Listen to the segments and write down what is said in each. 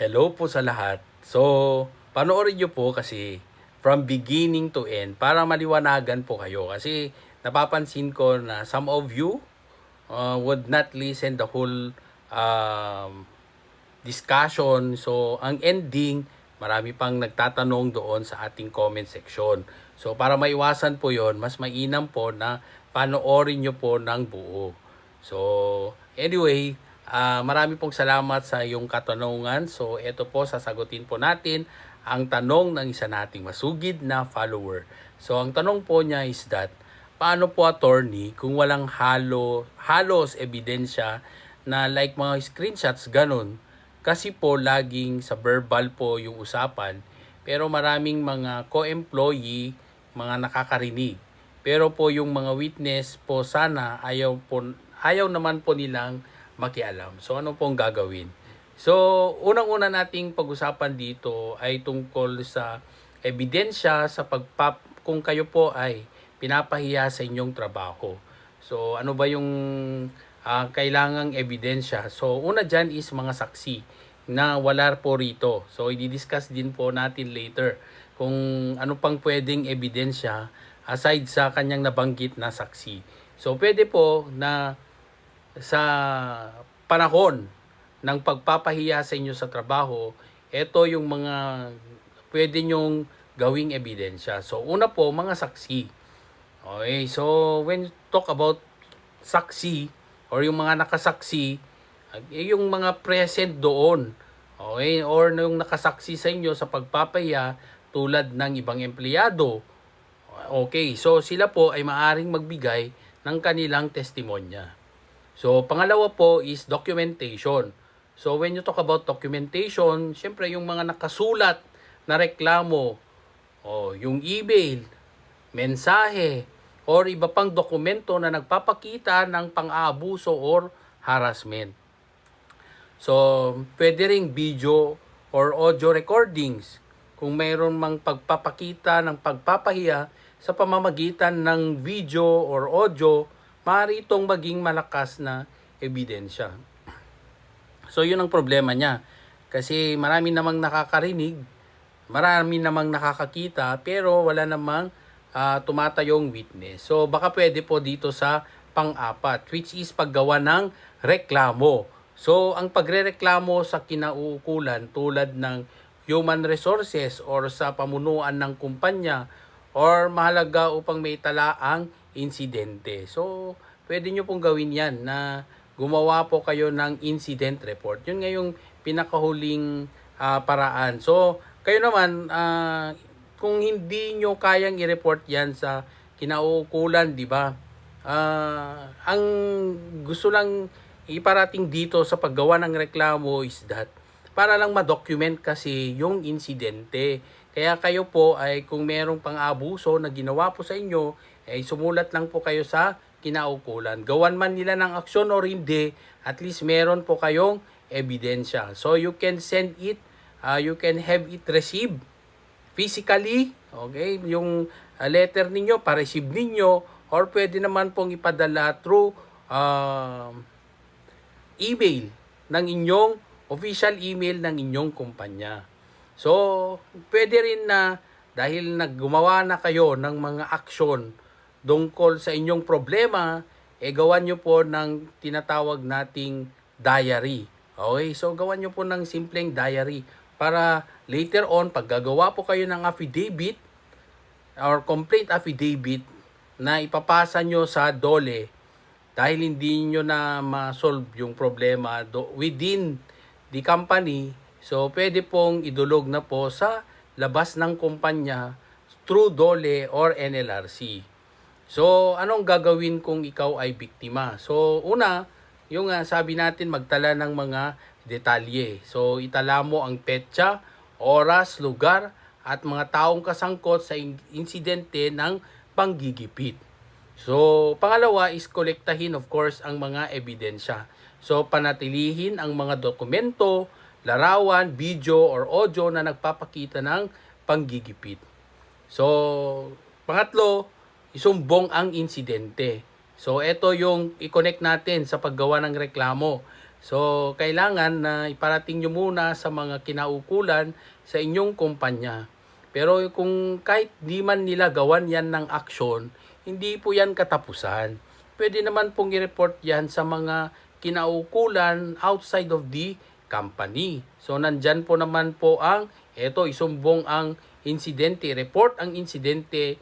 Hello po sa lahat. So, panoorin nyo po kasi from beginning to end para maliwanagan po kayo. Kasi napapansin ko na some of you uh, would not listen the whole um, discussion. So, ang ending, marami pang nagtatanong doon sa ating comment section. So, para maiwasan po yon mas mainam po na panoorin nyo po ng buo. So, anyway, ah, marami pong salamat sa iyong katanungan. So, ito po, sasagutin po natin ang tanong ng isa nating masugid na follower. So, ang tanong po niya is that, paano po attorney kung walang halo, halos ebidensya na like mga screenshots, ganun. Kasi po laging sa verbal po yung usapan, pero maraming mga co-employee, mga nakakarinig. Pero po yung mga witness po sana ayaw po ayaw naman po nilang makialam. So ano pong gagawin? So unang-una nating pag-usapan dito ay tungkol sa ebidensya sa pagpap kung kayo po ay pinapahiya sa inyong trabaho. So ano ba yung ah, kailangang ebidensya? So una dyan is mga saksi na wala po rito. So i-discuss din po natin later kung ano pang pwedeng ebidensya aside sa kanyang nabanggit na saksi. So pwede po na sa panahon ng pagpapahiya sa inyo sa trabaho, ito yung mga pwede nyong gawing ebidensya. So una po, mga saksi. Okay, so when you talk about saksi or yung mga nakasaksi, eh, yung mga present doon. Okay, or yung nakasaksi sa inyo sa pagpapahiya tulad ng ibang empleyado. Okay, so sila po ay maaring magbigay ng kanilang testimonya. So, pangalawa po is documentation. So, when you talk about documentation, syempre yung mga nakasulat na reklamo, o yung email, mensahe, or iba pang dokumento na nagpapakita ng pang-aabuso or harassment. So, pwede ring video or audio recordings kung mayroon mang pagpapakita ng pagpapahiya sa pamamagitan ng video or audio, maaari itong maging malakas na ebidensya. So, yun ang problema niya. Kasi marami namang nakakarinig, marami namang nakakakita, pero wala namang ah, tumatayong witness. So, baka pwede po dito sa pang-apat, which is paggawa ng reklamo. So, ang pagrereklamo sa kinauukulan tulad ng human resources or sa pamunuan ng kumpanya or mahalaga upang may tala ang insidente. So, pwede nyo pong gawin yan na gumawa po kayo ng incident report. Yun nga yung pinakahuling ah, paraan. So, kayo naman, ah, kung hindi nyo kayang i-report yan sa kinauukulan, di ba? Ah, ang gusto lang iparating dito sa paggawa ng reklamo is that para lang ma-document kasi yung insidente. Kaya kayo po ay kung merong pang-abuso na ginawa po sa inyo, ay sumulat lang po kayo sa kinaukulan. Gawan man nila ng aksyon or hindi, at least meron po kayong ebidensya. So you can send it, uh, you can have it received physically, okay, yung uh, letter ninyo, pa-receive ninyo, or pwede naman pong ipadala through uh, email ng inyong official email ng inyong kumpanya. So, pwede rin na dahil naggumawa na kayo ng mga aksyon tungkol sa inyong problema, eh gawan nyo po ng tinatawag nating diary. Okay, so gawan nyo po ng simpleng diary para later on, pag gagawa po kayo ng affidavit or complaint affidavit na ipapasa nyo sa DOLE dahil hindi nyo na ma-solve yung problema do, within the company, so pwede pong idulog na po sa labas ng kumpanya through DOLE or NLRC. So, anong gagawin kung ikaw ay biktima? So, una, yung uh, sabi natin magtala ng mga detalye. So, itala mo ang petsa, oras, lugar, at mga taong kasangkot sa in- insidente ng panggigipit. So, pangalawa is kolektahin of course ang mga ebidensya. So, panatilihin ang mga dokumento, larawan, video, or audio na nagpapakita ng panggigipit. So, pangatlo, isumbong ang insidente. So, ito yung i-connect natin sa paggawa ng reklamo. So, kailangan na iparating nyo muna sa mga kinaukulan sa inyong kumpanya. Pero kung kahit di man nila gawan yan ng aksyon, hindi po yan katapusan. Pwede naman pong i-report yan sa mga kinaukulan outside of the company. So, nandyan po naman po ang, eto, isumbong ang insidente, report ang insidente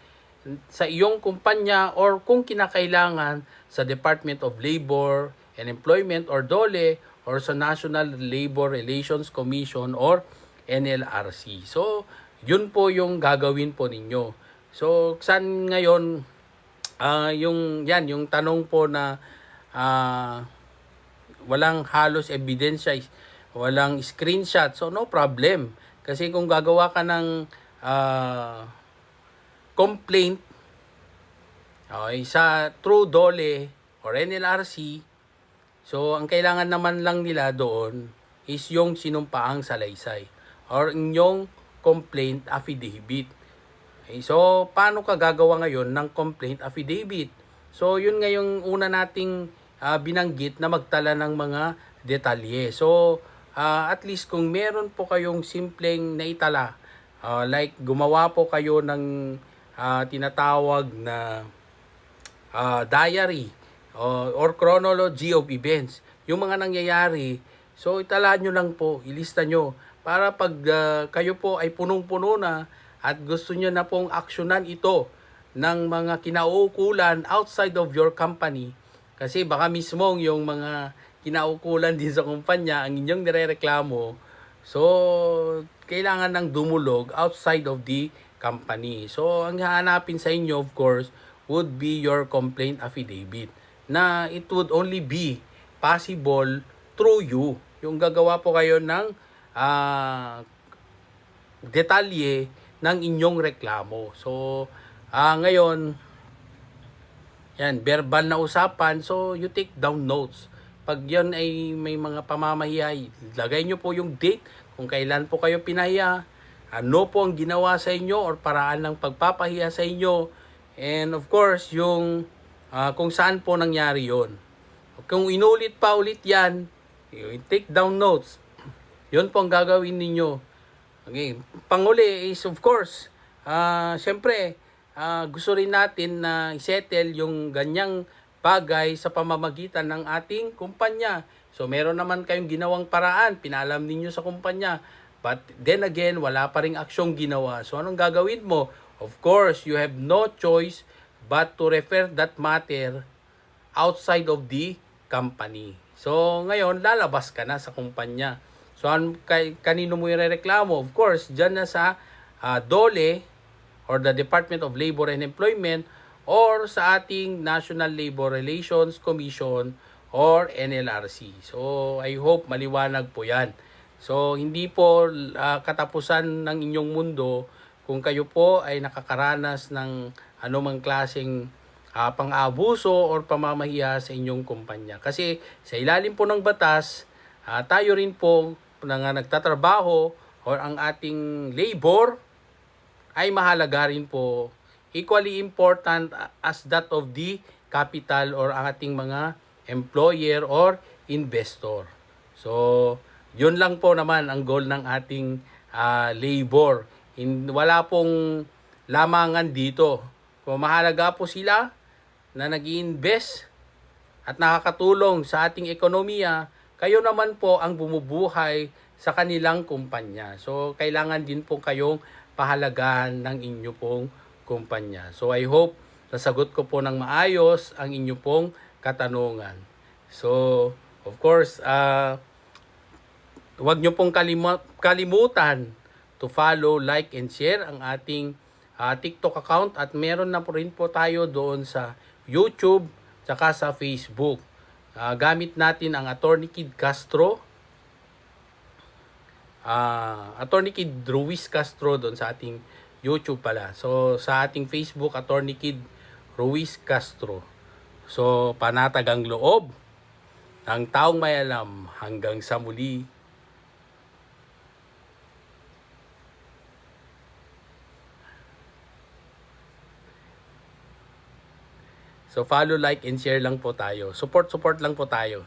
sa iyong kumpanya or kung kinakailangan sa Department of Labor and Employment or DOLE or sa National Labor Relations Commission or NLRC. So, yun po yung gagawin po ninyo. So, saan ngayon ah yung yan yung tanong po na ah walang halos ebidensya, walang screenshot. So no problem. Kasi kung gagawa ka ng ah, complaint okay, sa True Dole or NLRC, so ang kailangan naman lang nila doon is yung sinumpaang salaysay or inyong complaint affidavit. Okay, so, paano ka gagawa ngayon ng complaint affidavit? So, yun nga yung una nating ah, binanggit na magtala ng mga detalye. So, ah, at least kung meron po kayong simpleng naitala, ah, like gumawa po kayo ng ah, tinatawag na ah, diary o- or chronology of events. Yung mga nangyayari, so itala nyo lang po, ilista nyo para pag ah, kayo po ay punong-puno na at gusto nyo na pong aksyonan ito ng mga kinauukulan outside of your company kasi baka mismo yung mga kinaukulan din sa kumpanya ang inyong nirereklamo so kailangan ng dumulog outside of the company so ang hahanapin sa inyo of course would be your complaint affidavit na it would only be possible through you yung gagawa po kayo ng ah, detalye ng inyong reklamo. So, ah ngayon, yan, verbal na usapan. So, you take down notes. Pag yan ay may mga pamamahiya, lagay nyo po yung date kung kailan po kayo pinahiya, ano po ang ginawa sa inyo or paraan ng pagpapahiya sa inyo. And of course, yung ah, kung saan po nangyari yon. Kung inulit pa ulit yan, you take down notes. Yun po ang gagawin ninyo. Okay. Panguli is of course, ah syempre, ah, gusto rin natin na isettle yung ganyang bagay sa pamamagitan ng ating kumpanya. So meron naman kayong ginawang paraan, pinalam ninyo sa kumpanya. But then again, wala pa ring aksyong ginawa. So anong gagawin mo? Of course, you have no choice but to refer that matter outside of the company. So, ngayon, lalabas ka na sa kumpanya. So, an, kanino mo irereklamo? Of course, dyan na sa ah, DOLE or the Department of Labor and Employment or sa ating National Labor Relations Commission or NLRC. So, I hope maliwanag po yan. So, hindi po ah, katapusan ng inyong mundo kung kayo po ay nakakaranas ng anumang klaseng ah, pang-abuso or pamamahiya sa inyong kumpanya. Kasi sa ilalim po ng batas, ah, tayo rin po na nga nagtatrabaho or ang ating labor ay mahalaga rin po equally important as that of the capital or ang ating mga employer or investor. So, yun lang po naman ang goal ng ating ah, labor. In, wala pong lamangan dito. Kung mahalaga po sila na nag invest at nakakatulong sa ating ekonomiya, kayo naman po ang bumubuhay sa kanilang kumpanya. So, kailangan din po kayong pahalagahan ng inyo pong kumpanya. So, I hope nasagot ko po ng maayos ang inyo pong katanungan. So, of course, ah huwag nyo pong kalima- kalimutan to follow, like, and share ang ating ah, TikTok account at meron na po rin po tayo doon sa YouTube tsaka sa Facebook. Ah, gamit natin ang Attorney Kid Castro. Ah, Attorney Kid Ruiz Castro doon sa ating YouTube pala. So sa ating Facebook Attorney Kid Ruiz Castro. So panatag ang loob ng taong may alam hanggang sa muli. So follow, like, and share lang po tayo. Support, support lang po tayo.